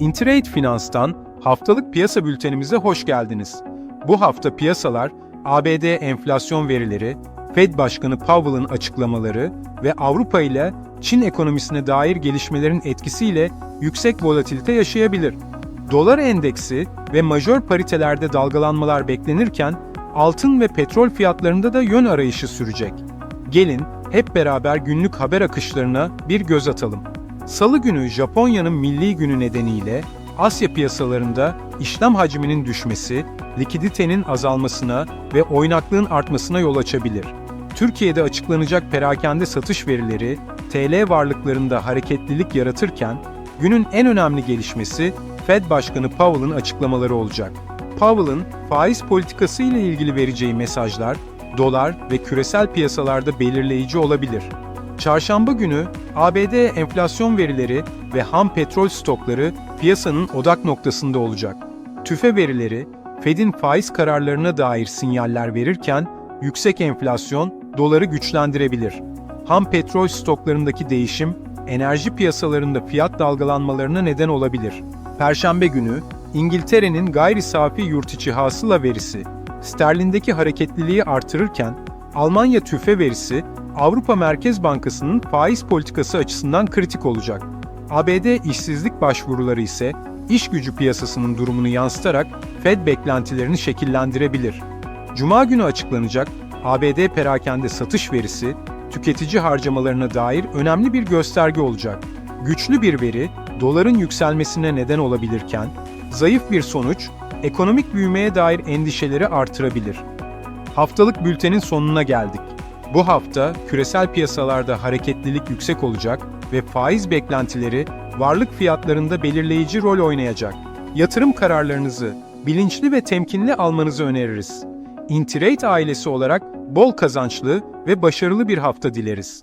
Intrade Finans'tan haftalık piyasa bültenimize hoş geldiniz. Bu hafta piyasalar ABD enflasyon verileri, Fed Başkanı Powell'ın açıklamaları ve Avrupa ile Çin ekonomisine dair gelişmelerin etkisiyle yüksek volatilite yaşayabilir. Dolar endeksi ve majör paritelerde dalgalanmalar beklenirken altın ve petrol fiyatlarında da yön arayışı sürecek. Gelin hep beraber günlük haber akışlarına bir göz atalım. Salı günü Japonya'nın milli günü nedeniyle Asya piyasalarında işlem hacminin düşmesi, likiditenin azalmasına ve oynaklığın artmasına yol açabilir. Türkiye'de açıklanacak perakende satış verileri TL varlıklarında hareketlilik yaratırken günün en önemli gelişmesi Fed Başkanı Powell'ın açıklamaları olacak. Powell'ın faiz politikası ile ilgili vereceği mesajlar dolar ve küresel piyasalarda belirleyici olabilir. Çarşamba günü ABD enflasyon verileri ve ham petrol stokları piyasanın odak noktasında olacak. TÜFE verileri Fed'in faiz kararlarına dair sinyaller verirken yüksek enflasyon doları güçlendirebilir. Ham petrol stoklarındaki değişim enerji piyasalarında fiyat dalgalanmalarına neden olabilir. Perşembe günü İngiltere'nin gayri safi yurt içi hasıla verisi sterlindeki hareketliliği artırırken Almanya tüfe verisi Avrupa Merkez Bankası'nın faiz politikası açısından kritik olacak. ABD işsizlik başvuruları ise iş gücü piyasasının durumunu yansıtarak Fed beklentilerini şekillendirebilir. Cuma günü açıklanacak ABD perakende satış verisi tüketici harcamalarına dair önemli bir gösterge olacak. Güçlü bir veri doların yükselmesine neden olabilirken zayıf bir sonuç ekonomik büyümeye dair endişeleri artırabilir. Haftalık bültenin sonuna geldik. Bu hafta küresel piyasalarda hareketlilik yüksek olacak ve faiz beklentileri varlık fiyatlarında belirleyici rol oynayacak. Yatırım kararlarınızı bilinçli ve temkinli almanızı öneririz. Intrate ailesi olarak bol kazançlı ve başarılı bir hafta dileriz.